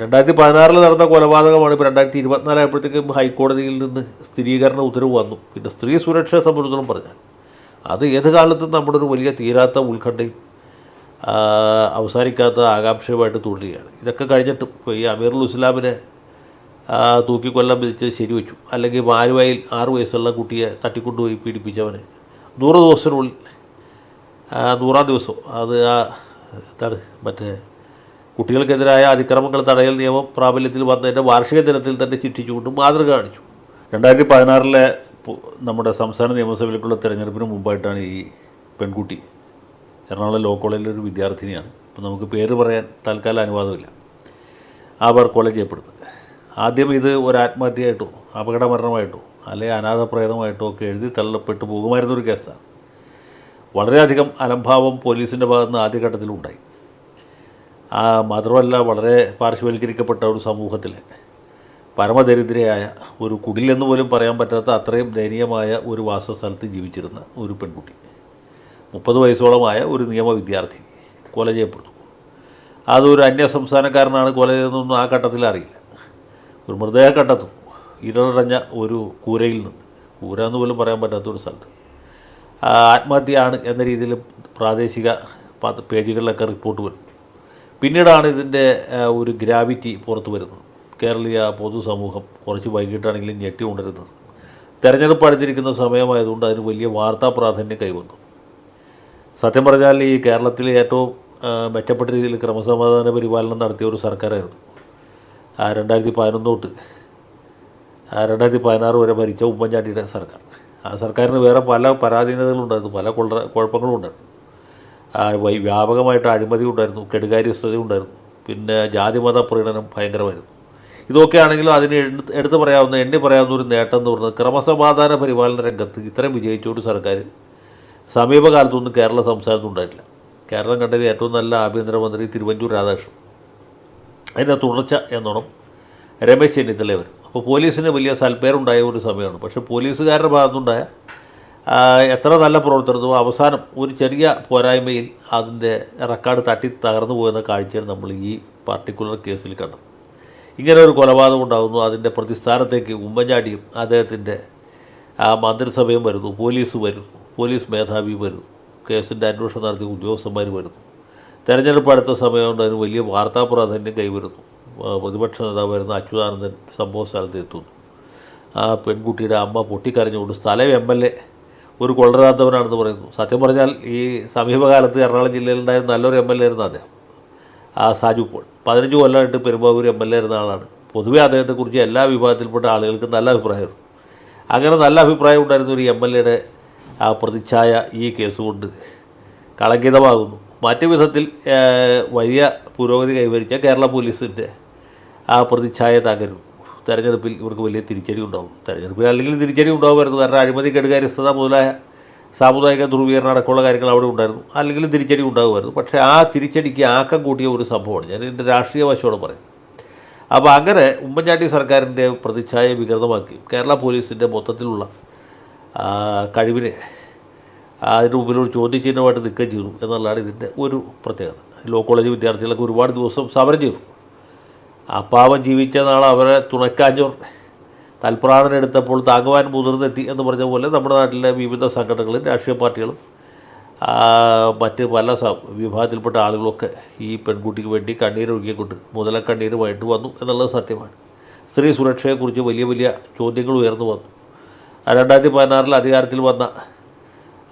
രണ്ടായിരത്തി പതിനാറിൽ നടന്ന കൊലപാതകമാണ് ഇപ്പോൾ രണ്ടായിരത്തി ഇരുപത്തിനാലായപ്പോഴത്തേക്കും ഹൈക്കോടതിയിൽ നിന്ന് സ്ഥിരീകരണ ഉത്തരവ് വന്നു. പിന്നെ സ്ത്രീ സുരക്ഷയെ സംബന്ധിച്ചിടത്തോളം പറഞ്ഞാൽ അത് ഏത് കാലത്തും നമ്മുടെ ഒരു വലിയ തീരാത്ത ഉത്കണ്ഠയും അവസാനിക്കാത്ത ആകാംക്ഷയുമായിട്ട് തുടരുകയാണ്. ഇതൊക്കെ കഴിഞ്ഞിട്ട് ഇപ്പോൾ ഈ അമീറുൽ ഇസ്ലാമിനെ തൂക്കിക്കൊല്ലം വിധിച്ച് ശരിവെച്ചു. അല്ലെങ്കിൽ മാരുവായിൽ ആറു വയസ്സുള്ള കുട്ടിയെ തട്ടിക്കൊണ്ടുപോയി പീഡിപ്പിച്ചവനെ. നൂറ് ദിവസത്തിനുള്ളിൽ നൂറാം ദിവസം അത് ആ എന്താണ് മറ്റേ കുട്ടികൾക്കെതിരായ അതിക്രമങ്ങൾ തടയൽ നിയമം പ്രാബല്യത്തിൽ വന്നതിന്റെ വാർഷിക ദിനത്തിൽ തന്നെ ശിക്ഷിച്ചുകൊണ്ട് മാതൃക കാണിച്ചു. രണ്ടായിരത്തി പതിനാറിലെ നമ്മുടെ സംസ്ഥാന നിയമസഭയിലേക്കുള്ള തിരഞ്ഞെടുപ്പിന് മുമ്പായിട്ടാണ് ഈ പെൺകുട്ടി എറണാകുളം ലോ കോളേജിലെ ഒരു വിദ്യാർത്ഥിനിയാണ്. അപ്പോൾ നമുക്ക് പേര് പറയാൻ തൽക്കാലം അനുവാദമില്ല. അവർ കോളേജ് ചെയ്യപ്പെടുന്നത് ആദ്യം ഇത് ഒരു ആത്മഹത്യയായിട്ടോ അപകടമരണമായിട്ടോ അല്ലെങ്കിൽ അനാഥപ്രേതമായിട്ടോ ഒക്കെ എഴുതി തള്ളപ്പെട്ടു പോകുമായിരുന്നൊരു കേസാണ്. വളരെയധികം അലംഭാവം പോലീസിന്റെ ഭാഗത്ത് നിന്ന് ആദ്യഘട്ടത്തിലുണ്ടായി. മാത്രമല്ല വളരെ പാർശ്വവൽക്കരിക്കപ്പെട്ട ഒരു സമൂഹത്തിൽ പരമദരിദ്രയായ ഒരു കുടിലെന്ന് പോലും പറയാൻ പറ്റാത്ത അത്രയും ദയനീയമായ ഒരു വാസസ്ഥലത്ത് ജീവിച്ചിരുന്ന ഒരു പെൺകുട്ടി. മുപ്പത് വയസ്സോളമായ ഒരു നിയമ വിദ്യാർത്ഥി കൊല ചെയ്യപ്പെടുന്നു അതൊരു അന്യ സംസ്ഥാനക്കാരനാണ് കൊല ചെയ്തതെന്നൊന്നും ആ ഘട്ടത്തിൽ അറിയില്ല. ഒരു മൃതദേഹ കണ്ടെത്തു. ഇരടഞ്ഞ ഒരു കൂരയിൽ നിന്ന്. കൂര എന്ന് പോലും പറയാൻ പറ്റാത്ത ഒരു സ്ഥലത്ത്. ആത്മഹത്യയാണ് എന്ന രീതിയിൽ പ്രാദേശിക പേജുകളിലൊക്കെ റിപ്പോർട്ട് വരും പിന്നീടാണ് ഇതിന്റെ ഒരു ഗ്രാവിറ്റി പുറത്തു വരുന്നത്. കേരളീയ പൊതുസമൂഹം കുറച്ച് വൈകിട്ടാണെങ്കിലും ഞെട്ടി ഉണരുന്നത്. തെരഞ്ഞെടുപ്പ് അടുത്തിരിക്കുന്ന സമയമായതുകൊണ്ട് അതിന് വലിയ വാർത്താ പ്രാധാന്യം കൈവന്നു. സത്യം പറഞ്ഞാൽ ഈ കേരളത്തിൽ ഏറ്റവും മെച്ചപ്പെട്ട രീതിയിൽ ക്രമസമാധാന പരിപാലനം നടത്തിയ ഒരു സർക്കാരായിരുന്നു. രണ്ടായിരത്തി പതിനൊന്ന് തൊട്ട് രണ്ടായിരത്തി പതിനാറ് വരെ ഭരിച്ച ഉമ്മൻചാണ്ടിയുടെ സർക്കാർ. ആ സർക്കാരിന് വേറെ പല പരാധീനതകളുണ്ടായിരുന്നു പല കുഴപ്പങ്ങളും ഉണ്ടായിരുന്നു വ്യാപകമായിട്ട് അഴിമതി ഉണ്ടായിരുന്നു കെടുകാര്യസ്ഥത ഉണ്ടായിരുന്നു. പിന്നെ ജാതിമത പ്രീണനം ഭയങ്കരമായിരുന്നു. ഇതൊക്കെ ആണെങ്കിലും അതിന് എടുത്തു പറയാവുന്ന എണ്ണി പറയാവുന്ന ഒരു നേട്ടം എന്ന് പറയുന്നത് ക്രമസമാധാന പരിപാലന രംഗത്ത് ഇത്രയും വിജയിച്ച ഒരു സർക്കാർ സമീപകാലത്തൊന്നും കേരള സംസ്ഥാനത്ത് ഉണ്ടായിട്ടില്ല. കേരളം കണ്ടതിൽ ഏറ്റവും നല്ല ആഭ്യന്തരമന്ത്രി തിരുവഞ്ചൂർ രാധാകൃഷ്ണൻ. അതിന്റെ തുടർച്ച എന്നോണം രമേശ് ചെന്നിത്തല അപ്പോൾ പോലീസിന് വലിയ സൽപ്പേരുണ്ടായ ഒരു സമയമാണ്. പക്ഷേ പോലീസുകാരുടെ ഭാഗത്തുനിന്നുണ്ടായ എത്ര നല്ല പ്രവർത്തനവും അവസാനം ഒരു ചെറിയ പോരായ്മയിൽ അതിന്റെ റെക്കോർഡ് തട്ടി തകർന്നു പോകുന്ന കാഴ്ചയാണ് നമ്മൾ ഈ പർട്ടിക്കുലർ കേസിൽ കണ്ടത്. ഇങ്ങനെ ഒരു കൊലപാതകം ഉണ്ടാകുന്നു അതിന്റെ പ്രതിസ്ഥാനത്തേക്ക് ഉമ്മൻചാണ്ടിയും അദ്ദേഹത്തിന്റെ മന്ത്രിസഭയും വരുന്നു പോലീസ് വരുന്നു പോലീസ് മേധാവി വരുന്നു കേസിന്റെ അന്വേഷണം നടത്തിയ ഉദ്യോഗസ്ഥന്മാർ വരുന്നു. തെരഞ്ഞെടുപ്പ് അടുത്ത സമയം കൊണ്ട് അതിന് വലിയ വാർത്താ പ്രാധാന്യം കൈവരുന്നു. പ്രതിപക്ഷ നേതാവ് വരുന്ന അച്യുതാനന്ദൻ സംഭവ സ്ഥലത്ത് എത്തുന്നു. ആ പെൺകുട്ടിയുടെ അമ്മ പൊട്ടിക്കരഞ്ഞുകൊണ്ട് സ്ഥലം എം എൽ എ ഒരു കൊള്ളരാത്തവനാണെന്ന് പറയുന്നു. സത്യം പറഞ്ഞാൽ ഈ സമീപകാലത്ത് എറണാകുളം ജില്ലയിലുണ്ടായ നല്ലൊരു എം എൽ എ ആയിരുന്നു അദ്ദേഹം. ആ സാജു പോൾ. പതിനഞ്ച് കൊല്ലമായിട്ട് പെരുമ്പാവൂർ എം എൽ എ ആയിരുന്ന ആളാണ്. പൊതുവെ അദ്ദേഹത്തെക്കുറിച്ച് എല്ലാ വിഭാഗത്തിൽപ്പെട്ട ആളുകൾക്കും നല്ല അഭിപ്രായമായിരുന്നു അങ്ങനെ നല്ല അഭിപ്രായം ഉണ്ടായിരുന്ന ഒരു എം എൽ എയുടെ ആ പ്രതിച്ഛായ ഈ കേസ് കൊണ്ട് കളങ്കിതമാകുന്നു. മറ്റു വിധത്തിൽ വലിയ പുരോഗതി കൈവരിച്ച കേരള പോലീസിന്റെ ആ പ്രതിച്ഛായ തകരുന്നു. തെരഞ്ഞെടുപ്പിൽ ഇവർക്ക് വലിയ തിരിച്ചടി ഉണ്ടാവും. തെരഞ്ഞെടുപ്പിൽ അല്ലെങ്കിൽ തിരിച്ചടി ഉണ്ടാവുമായിരുന്നു. കാരണം അഴിമതി കെടുകാര്യസ്ഥത മുതലായ സാമുദായിക ധ്രുവീകരണം അടക്കമുള്ള കാര്യങ്ങൾ അവിടെ ഉണ്ടായിരുന്നു. അല്ലെങ്കിൽ തിരിച്ചടി ഉണ്ടാകുമായിരുന്നു പക്ഷേ ആ തിരിച്ചടിക്ക് ആക്കം കൂട്ടിയ ഒരു സംഭവമാണ്. ഞാൻ എന്റെ രാഷ്ട്രീയ വശമാണ് പറയുന്നത്. അപ്പോൾ അങ്ങനെ ഉമ്മൻചാണ്ടി സർക്കാരിന്റെ പ്രതിച്ഛായ വികൃതമാക്കി. കേരള പോലീസിന്റെ മൊത്തത്തിലുള്ള കഴിവിനെ അതിന് മുമ്പിൽ ഒരു ചോദ്യചിഹ്നമായിട്ട് നിൽക്കുകയും ചെയ്തു എന്നുള്ളതാണ് ഇതിന്റെ ഒരു പ്രത്യേകത. ലോ കോളേജ് വിദ്യാർത്ഥികളൊക്കെ ഒരുപാട് ദിവസം സമരം ചെയ്തു. ആ പാവം ജീവിച്ച നാൾ അവരെ തുണക്കാഞ്ഞോർ തൽപ്രാണനെടുത്തപ്പോൾ താങ്ങുവാൻ മുതിർന്നെത്തി എന്ന് പറഞ്ഞ പോലെ നമ്മുടെ നാട്ടിലെ വിവിധ സംഘടനകളും രാഷ്ട്രീയ പാർട്ടികളും മറ്റ് പല വിഭാഗത്തിൽപ്പെട്ട ആളുകളൊക്കെ ഈ പെൺകുട്ടിക്ക് വേണ്ടി കണ്ണീരൊഴുക്കിക്കൊണ്ട് മുതല കണ്ണീരുമായിട്ട് വന്നു എന്നുള്ളത് സത്യമാണ്. സ്ത്രീ സുരക്ഷയെക്കുറിച്ച് വലിയ വലിയ ചോദ്യങ്ങൾ ഉയർന്നു വന്നു. രണ്ടായിരത്തി പതിനാറിൽ അധികാരത്തിൽ വന്ന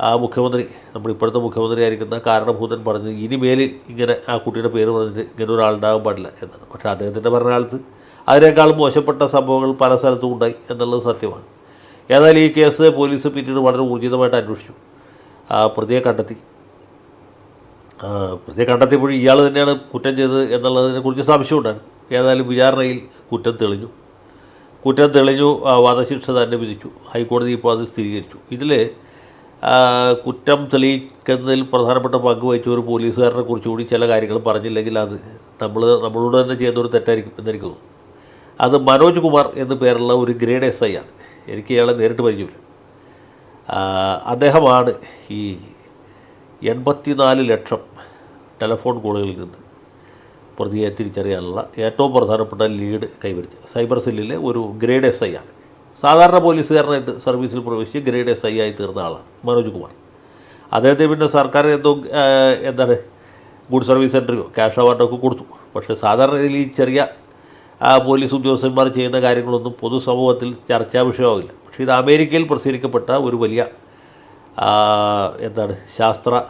ആ മുഖ്യമന്ത്രി നമ്മുടെ ഇപ്പോഴത്തെ മുഖ്യമന്ത്രി ആയിരിക്കുന്ന കാരണഭൂതൻ പറഞ്ഞത് ഇനിമേൽ ഇങ്ങനെ ആ കുട്ടിയുടെ പേര് പറഞ്ഞിട്ട് ഇങ്ങനെ ഒരാളുണ്ടാകാൻ പാടില്ല എന്നാണ്. പക്ഷേ അദ്ദേഹത്തിന്റെ ഭരണകാലത്ത് അതിനേക്കാളും മോശപ്പെട്ട സംഭവങ്ങൾ പല സ്ഥലത്തും ഉണ്ടായി എന്നുള്ളത് സത്യമാണ്. ഏതായാലും ഈ കേസ് പോലീസ് പിന്നീട് വളരെ ഊർജിതമായിട്ട് അന്വേഷിച്ചു. ആ പ്രതിയെ കണ്ടെത്തി. പ്രതിയെ കണ്ടെത്തിയപ്പോഴും ഇയാൾ തന്നെയാണ് കുറ്റം ചെയ്തത് എന്നുള്ളതിനെ കുറിച്ച് സംശയമുണ്ടായിരുന്നു. ഏതായാലും വിചാരണയിൽ കുറ്റം തെളിഞ്ഞു. കുറ്റം തെളിഞ്ഞു വധശിക്ഷ തന്നെ വിധിച്ചു. ഹൈക്കോടതി ഇപ്പോൾ അത് സ്ഥിരീകരിച്ചു. ഇതിൽ കുറ്റം തെളിയിക്കുന്നതിൽ പ്രധാനപ്പെട്ട പങ്ക് വഹിച്ച ഒരു പോലീസുകാരനെ കുറിച്ച് കൂടി ചില കാര്യങ്ങൾ പറഞ്ഞില്ലെങ്കിൽ അത് നമ്മൾ നമ്മളോട് തന്നെ ചെയ്യുന്ന ഒരു തെറ്റായിരിക്കും എന്നെനിക്ക് തോന്നുന്നു അത് മനോജ് കുമാർ എന്ന പേരുള്ള ഒരു ഗ്രേഡ് എസ് ഐ ആണ്. എനിക്ക് ഇയാളെ നേരിട്ട് പരിചയമില്ല. അദ്ദേഹമാണ് ഈ എൺപത്തിനാല് ലക്ഷം ടെലഫോൺ കോളുകളിൽ നിന്ന് പ്രതിയെ തിരിച്ചറിയാനുള്ള ഏറ്റവും പ്രധാനപ്പെട്ട ലീഡ് കൈവരിച്ചത്. സൈബർ സെല്ലിലെ ഒരു ഗ്രേഡ് എസ് ഐ ആണ്. സാധാരണ പോലീസുകാരനായിട്ട് സർവീസിൽ പ്രവേശിച്ച് ഗ്രേഡ് എസ് ഐ ആയി തീർന്ന ആളാണ് മനോജ് കുമാർ. അദ്ദേഹത്തെ പിന്നെ സർക്കാർ എന്തോ എന്താണ് ഗുഡ് സർവീസ് സെന്ററിയോ ക്യാഷ് അവാർഡൊക്കെ കൊടുത്തു. പക്ഷേ സാധാരണ രീതിയിൽ ഈ ചെറിയ പോലീസ് ഉദ്യോഗസ്ഥന്മാർ ചെയ്യുന്ന കാര്യങ്ങളൊന്നും പൊതുസമൂഹത്തിൽ ചർച്ചാ വിഷയമാവില്ല. പക്ഷേ ഇത് അമേരിക്കയിൽ പ്രസിദ്ധീകരിക്കപ്പെട്ട ഒരു വലിയ എന്താണ് ശാസ്ത്ര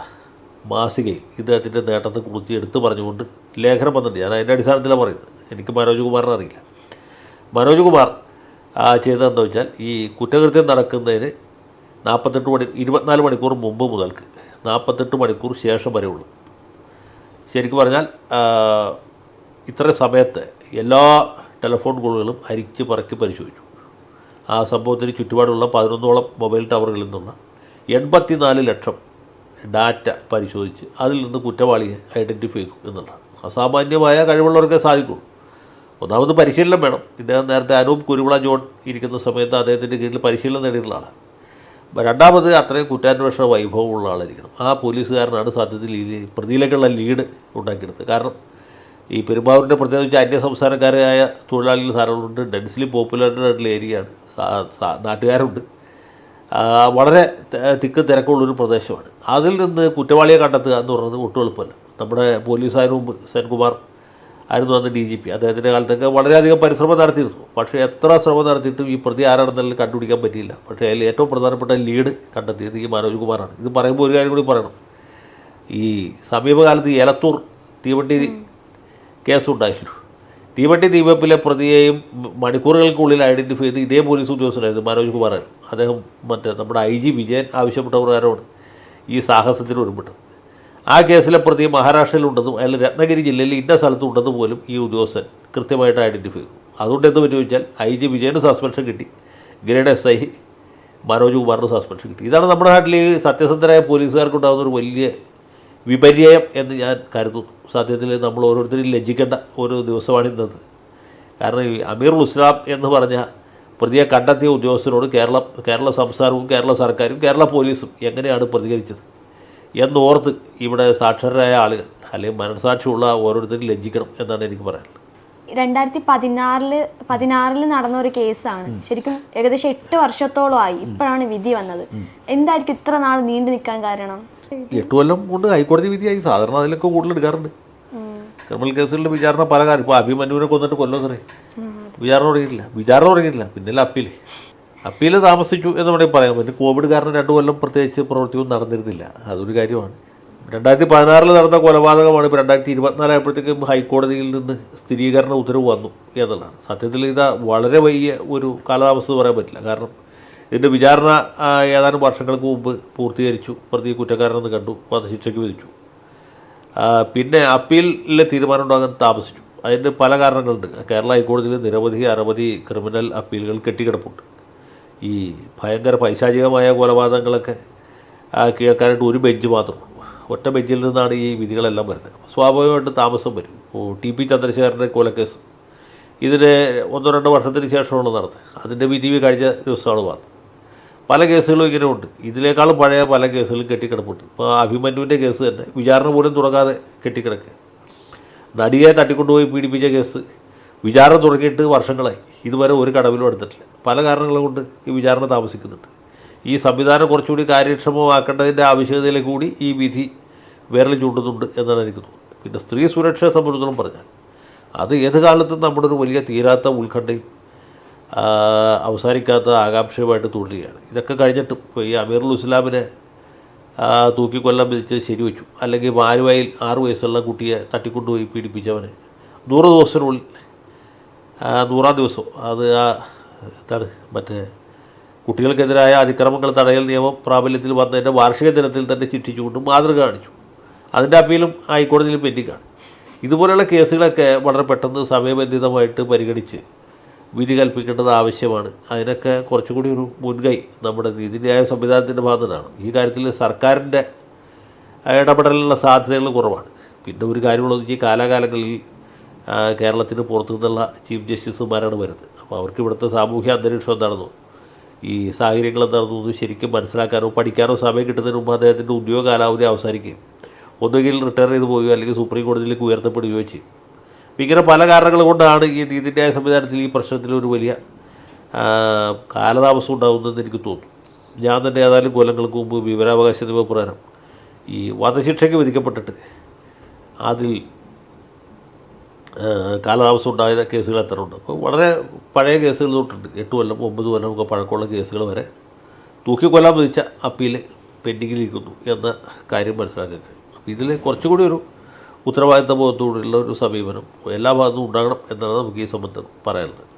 മാസികയിൽ ഇദ്ദേഹത്തിന്റെ നേട്ടത്തെക്കുറിച്ച് എടുത്തു പറഞ്ഞുകൊണ്ട് ലേഖനം വന്നിട്ടുണ്ട്. ഞാൻ അതിന്റെ അടിസ്ഥാനത്തിലാണ് പറയുന്നത്. എനിക്ക് മനോജ് കുമാറിനെ അറിയില്ല. മനോജ് കുമാർ ചെയ്തതെന്ന് വെച്ചാൽ ഈ കുറ്റകൃത്യം നടക്കുന്നതിന് നാൽപ്പത്തെട്ട് മണി ഇരുപത്തിനാല് മണിക്കൂർ മുമ്പ് മുതൽക്ക് നാൽപ്പത്തെട്ട് മണിക്കൂർ ശേഷം വരെ ഉള്ളൂ. ശരിക്കും പറഞ്ഞാൽ ഇത്ര സമയത്ത് എല്ലാ ടെലിഫോൺ കോളുകളും അരിച്ച് പറക്കി പരിശോധിച്ചു. ആ സംഭവത്തിന് ചുറ്റുപാടുള്ള പതിനൊന്നോളം മൊബൈൽ ടവറുകളിൽ നിന്നുള്ള എൺപത്തിനാല് ലക്ഷം ഡാറ്റ പരിശോധിച്ച് അതിൽ നിന്ന് കുറ്റവാളിയെ ഐഡന്റിഫൈ ചെയ്തു എന്നുള്ളതാണ്. അസാമാന്യമായ കഴിവുള്ളവർക്കേ സാധിക്കുള്ളൂ. ഒന്നാമത് പരിശീലനം വേണം. ഇദ്ദേഹം നേരത്തെ അനൂപ് കുരുവിള ജോൺ ഇരിക്കുന്ന സമയത്ത് അദ്ദേഹത്തിന്റെ കീഴിൽ പരിശീലനം നേടിയിട്ടുള്ള ആളാണ്. രണ്ടാമത് അത്രയും കുറ്റാന്വേഷണ വൈഭവമുള്ള ആളായിരിക്കണം. ആ പോലീസുകാരനാണ് സത്യത്തിൽ ഈ പ്രതിയിലേക്കുള്ള ലീഡ് ഉണ്ടാക്കിയെടുത്തത്. കാരണം ഈ പെരുമ്പാവൂരിന്റെ പ്രത്യേകിച്ച് അന്യ സംസ്ഥാനക്കാരായ തൊഴിലാളികൾ ധാരാളമുണ്ട് ഡെൻസ്ലി പോപ്പുലറായിട്ടുള്ള ഏരിയയാണ്. നാട്ടുകാരുണ്ട്. വളരെ തിക്ക് തിരക്കുള്ളൊരു പ്രദേശമാണ്. അതിൽ നിന്ന് കുറ്റവാളിയെ കണ്ടെത്തുക എന്ന് പറയുന്നത് ഒട്ടും എളുപ്പമല്ല. നമ്മുടെ പോലീസ് മുമ്പ് സെൻകുമാർ ആയിരുന്നു അന്ന് ഡി ജി പി. അദ്ദേഹത്തിന്റെ കാലത്തൊക്കെ വളരെയധികം പരിശ്രമം നടത്തിയിരുന്നു. പക്ഷേ എത്ര ശ്രമം നടത്തിയിട്ടും ഈ പ്രതി ആരാണെന്നെല്ലാം കണ്ടുപിടിക്കാൻ പറ്റിയില്ല. പക്ഷേ അതിൽ ഏറ്റവും പ്രധാനപ്പെട്ട ലീഡ് കണ്ടെത്തിയത് ഈ മനോജ് കുമാറാണ് ഇത് പറയുമ്പോൾ ഒരു കാര്യം കൂടി പറയണം. ഈ സമീപകാലത്ത് എലത്തൂർ തീവണ്ടി കേസുണ്ടായിരുന്നു. തീവണ്ടി തീവപ്പിലെ പ്രതിയെയും മണിക്കൂറുകൾക്കുള്ളിൽ ഐഡന്റിഫൈ ചെയ്ത് ഇതേ പോലീസ് ഉദ്യോഗസ്ഥനായിരുന്നു മനോജ് കുമാറായിരുന്നു അദ്ദേഹം മറ്റേ നമ്മുടെ ഐ ജി വിജയൻ ആവശ്യപ്പെട്ട പ്രകാരമാണ് ഈ സാഹസത്തിന് ഒരുപ്പെട്ടത്. ആ കേസിലെ പ്രതി മഹാരാഷ്ട്രയിലുണ്ടെന്നും അയാൾ രത്നഗിരി ജില്ലയിൽ ഇന്ന സ്ഥലത്തുണ്ടെന്ന് പോലും ഈ ഉദ്യോഗസ്ഥൻ കൃത്യമായിട്ട് ഐഡന്റിഫൈ ചെയ്തു. അതുകൊണ്ട് എന്ത് പറ്റുമെന്ന് വെച്ചാൽ ഐ ജി വിജയന് സസ്പെൻഷൻ കിട്ടി. ഗ്രേഡ് എസ് ഐ മനോജ് കുമാറിന് സസ്പെൻഷൻ കിട്ടി. ഇതാണ് നമ്മുടെ നാട്ടിൽ സത്യസന്ധരായ പോലീസുകാർക്കുണ്ടാകുന്ന ഒരു വലിയ വിപര്യം എന്ന് ഞാൻ കരുതുന്നു. സത്യത്തിൽ നമ്മൾ ഓരോരുത്തരും ലജ്ജിക്കേണ്ട ഓരോ ദിവസമാണ് ഇന്നത്. കാരണം ഈ അമീറുൽ ഇസ്ലാം എന്ന് പറഞ്ഞ പ്രതിയെ കണ്ടെത്തിയ ഉദ്യോഗസ്ഥരോട് കേരളം കേരള സംസ്ഥാനവും കേരള സർക്കാരും കേരള പോലീസും എങ്ങനെയാണ് പ്രതികരിച്ചത് എന്നോർത്ത് ഇവിടെ സാക്ഷരരായ ആളുകൾ അല്ലെങ്കിൽ മനസാക്ഷിയുള്ള ഓരോരുത്തരും ലജ്ജിക്കണം എന്നാണ് എനിക്ക് പറയാനുള്ളത്. രണ്ടായിരത്തി പതിനാറിൽ പതിനാറിൽ നടന്ന ഒരു കേസാണ്. ശരിക്കും ഏകദേശം എട്ട് വർഷത്തോളം ആയി. ഇപ്പോഴാണ് വിധി വന്നത്. എന്തായിരിക്കും ഇത്ര നാൾ നീണ്ടു നിൽക്കാൻ കാരണം? എട്ട് കൊല്ലം കൊണ്ട് ഹൈക്കോടതി വിധിയായി. സാധാരണ അതിലൊക്കെ കൂടുതൽ എടുക്കാറുണ്ട്. ക്രിമിനൽ കേസുകളുടെ വിചാരണ പല കാര്യം. ഇപ്പോൾ അഭിമന്യുവിനെ കൊന്നിട്ട് കൊല്ലം സാറേ വിചാരണ തുടങ്ങിയിട്ടില്ല. വിചാരണ തുടങ്ങിയിട്ടില്ല. പിന്നെ അപ്പീൽ അപ്പീൽ താമസിച്ചു എന്ന് വേണമെങ്കിൽ പറയാം. പിന്നെ കോവിഡ് കാരണം രണ്ട് കൊല്ലം പ്രത്യേകിച്ച് പ്രവൃത്തിയൊന്നും നടന്നിരുന്നില്ല. അതൊരു കാര്യമാണ്. രണ്ടായിരത്തി പതിനാറിൽ നടന്ന കൊലപാതകമാണ് ഇപ്പോൾ രണ്ടായിരത്തി ഇരുപത്തിനാലായപ്പോഴത്തേക്കും ഹൈക്കോടതിയിൽ നിന്ന് സ്ഥിരീകരണ ഉത്തരവ് വന്നു എന്നുള്ളതാണ്. സത്യത്തിൽ ഇത് വളരെ വലിയ ഒരു കാലതാമസം എന്ന് പറയാൻ പറ്റില്ല. കാരണം ഇതിന്റെ വിചാരണ ഏതാനും വർഷങ്ങൾക്ക് മുമ്പ് പൂർത്തീകരിച്ചു. പ്രതി കുറ്റക്കാരനെന്ന് കണ്ടു വധശിക്ഷയ്ക്ക് വിധിച്ചു. പിന്നെ അപ്പീലിലെ തീരുമാനം ഉണ്ടാകാൻ താമസിച്ചു. അതിന് പല കാരണങ്ങളുണ്ട്. കേരള ഹൈക്കോടതിയിൽ നിരവധി അനവധി ക്രിമിനൽ അപ്പീലുകൾ കെട്ടിക്കിടപ്പുണ്ട്. ഈ ഭയങ്കര പൈശാചികമായ കൊലപാതകങ്ങളൊക്കെ കേൾക്കാനായിട്ട് ഒരു ബെഞ്ച് മാത്രം ഒറ്റ ബെഞ്ചിൽ നിന്നാണ് ഈ വിധികളെല്ലാം വരുന്നത്. സ്വാഭാവികമായിട്ട് താമസം വരും. ടി പി ചന്ദ്രശേഖരന്റെ കൊലക്കേസ്. ഇതിന് ഒന്നോ രണ്ടോ വർഷത്തിന് ശേഷമാണ് നടന്നത്. അതിന്റെ വിധി കഴിഞ്ഞ ദിവസമാണ് വന്നത്. പല കേസുകളും ഇങ്ങനെ ഉണ്ട്. ഇതിനേക്കാളും പഴയ പല കേസുകളും കെട്ടിക്കിടപ്പുണ്ട്. ഇപ്പോൾ അഭിമന്യുവിന്റെ കേസ് തന്നെ വിചാരണ പോലും തുടങ്ങാതെ കെട്ടിക്കിടക്കുക. നടിയെ തട്ടിക്കൊണ്ടുപോയി പീഡിപ്പിച്ച കേസ് വിചാരണ തുടങ്ങിയിട്ട് വർഷങ്ങളായി. ഇതുവരെ ഒരു കടവിലും എടുത്തിട്ടില്ല. പല കാരണങ്ങൾ കൊണ്ട് ഈ വിചാരണ താമസിക്കുന്നുണ്ട്. ഈ സംവിധാനം കുറച്ചുകൂടി കാര്യക്ഷമമാക്കേണ്ടതിന്റെ ആവശ്യകതയിലേക്ക് കൂടി ഈ വിധി വിരൽ ചൂണ്ടുന്നുണ്ട് എന്നാണ് എനിക്ക് തോന്നുന്നത്. പിന്നെ സ്ത്രീ സുരക്ഷയെ സംബന്ധിച്ചിടത്തോളം പറഞ്ഞാൽ അത് ഏത് കാലത്തും നമ്മുടെ ഒരു വലിയ തീരാത്ത ഉത്കണ്ഠയും അവസാനിക്കാത്ത ആകാംക്ഷയുമായിട്ട് തുടരുകയാണ്. ഇതൊക്കെ കഴിഞ്ഞിട്ട് ഇപ്പോൾ ഈ അമീറുൽ ഇസ്ലാമിനെ തൂക്കിക്കൊല്ലാൻ വിധിച്ച് ശരിവെച്ചു. അല്ലെങ്കിൽ മാരുവായിൽ ആറു വയസ്സുള്ള കുട്ടിയെ തട്ടിക്കൊണ്ടുപോയി പീഡിപ്പിച്ചവനെ. നൂറ് ദിവസത്തിനുള്ളിൽ നൂറാം ദിവസം അത് ആ എന്താണ് മറ്റേ കുട്ടികൾക്കെതിരായ അതിക്രമങ്ങൾ തടയൽ നിയമം പ്രാബല്യത്തിൽ വന്നതിന്റെ വാർഷിക ദിനത്തിൽ തന്നെ ചിട്ടിച്ചുകൊണ്ട് മാതൃക കാണിച്ചു. അതിന്റെ അപ്പീലും ഹൈക്കോടതിയിൽ പെൻഡിങ്ങാണ് ഇതുപോലെയുള്ള കേസുകളൊക്കെ വളരെ പെട്ടെന്ന് സമയബന്ധിതമായിട്ട് പരിഗണിച്ച് വിധി കൽപ്പിക്കേണ്ടത് ആവശ്യമാണ്. അതിനൊക്കെ കുറച്ചുകൂടി ഒരു മുൻകൈ നമ്മുടെ നീതിന്യായ സംവിധാനത്തിന്റെ ഭാഗത്തുനിന്നാണ്. ഈ കാര്യത്തിൽ സർക്കാരിന്റെ ഇടപെടലിനുള്ള സാധ്യതകൾ കുറവാണ്. പിന്നെ ഒരു കാര്യമുള്ളത് ഈ കാലാകാലങ്ങളിൽ കേരളത്തിന് പുറത്തു നിന്നുള്ള ചീഫ് ജസ്റ്റിസുമാരാണ് വരുന്നത്. അപ്പോൾ അവർക്ക് ഇവിടുത്തെ സാമൂഹ്യ അന്തരീക്ഷം എന്താണെന്നോ ഈ സാഹചര്യങ്ങൾ എന്താണെന്നൊന്നും ശരിക്കും മനസ്സിലാക്കാനോ പഠിക്കാനോ സമയം കിട്ടുന്നതിന് മുമ്പ് അദ്ദേഹത്തിന്റെ ഉദ്യോഗ കാലാവധി അവസാനിക്കുകയും ഒന്നുകിൽ റിട്ടയർ ചെയ്ത് പോവുകയോ അല്ലെങ്കിൽ സുപ്രീം കോടതിയിലേക്ക് ഉയർത്തപ്പെടുകയോ ചെയ്യും. ഇങ്ങനെ പല കാരണങ്ങൾ കൊണ്ടാണ് ഈ നീതിന്യായ സംവിധാനത്തിൽ ഈ പ്രശ്നത്തിൽ ഒരു വലിയ കാലതാമസം ഉണ്ടാകുന്നതെന്ന് എനിക്ക് തോന്നുന്നു. ഞാൻ തന്നെ ഏതായാലും കൊല്ലങ്ങൾക്ക് മുമ്പ് വിവരാവകാശ നിയമപ്രകാരം ഈ വധശിക്ഷയ്ക്ക് വിധിക്കപ്പെട്ടിട്ട് അതിൽ കാലതാമസം ഉണ്ടായ കേസുകൾ എത്ര ഉണ്ട് അപ്പോൾ വളരെ പഴയ കേസുകൾ തൊട്ടുണ്ട് എട്ട് കൊല്ലം ഒമ്പത് കൊല്ലം ഒക്കെ പഴക്കമുള്ള കേസുകൾ വരെ തൂക്കിക്കൊല്ലാൻ വിധിച്ച അപ്പീൽ പെൻഡിങ്ങിലിരിക്കുന്നു എന്ന കാര്യം മനസ്സിലാക്കാൻ കഴിയും. അപ്പോൾ ഇതിൽ കുറച്ചുകൂടി ഒരു ഉത്തരവാദിത്ത ബോധത്തോടുള്ള ഒരു സമീപനം എല്ലാ ഭാഗത്തും ഉണ്ടാകണം എന്നാണ് നമുക്ക് ഈ സംബന്ധം പറയാനുള്ളത്.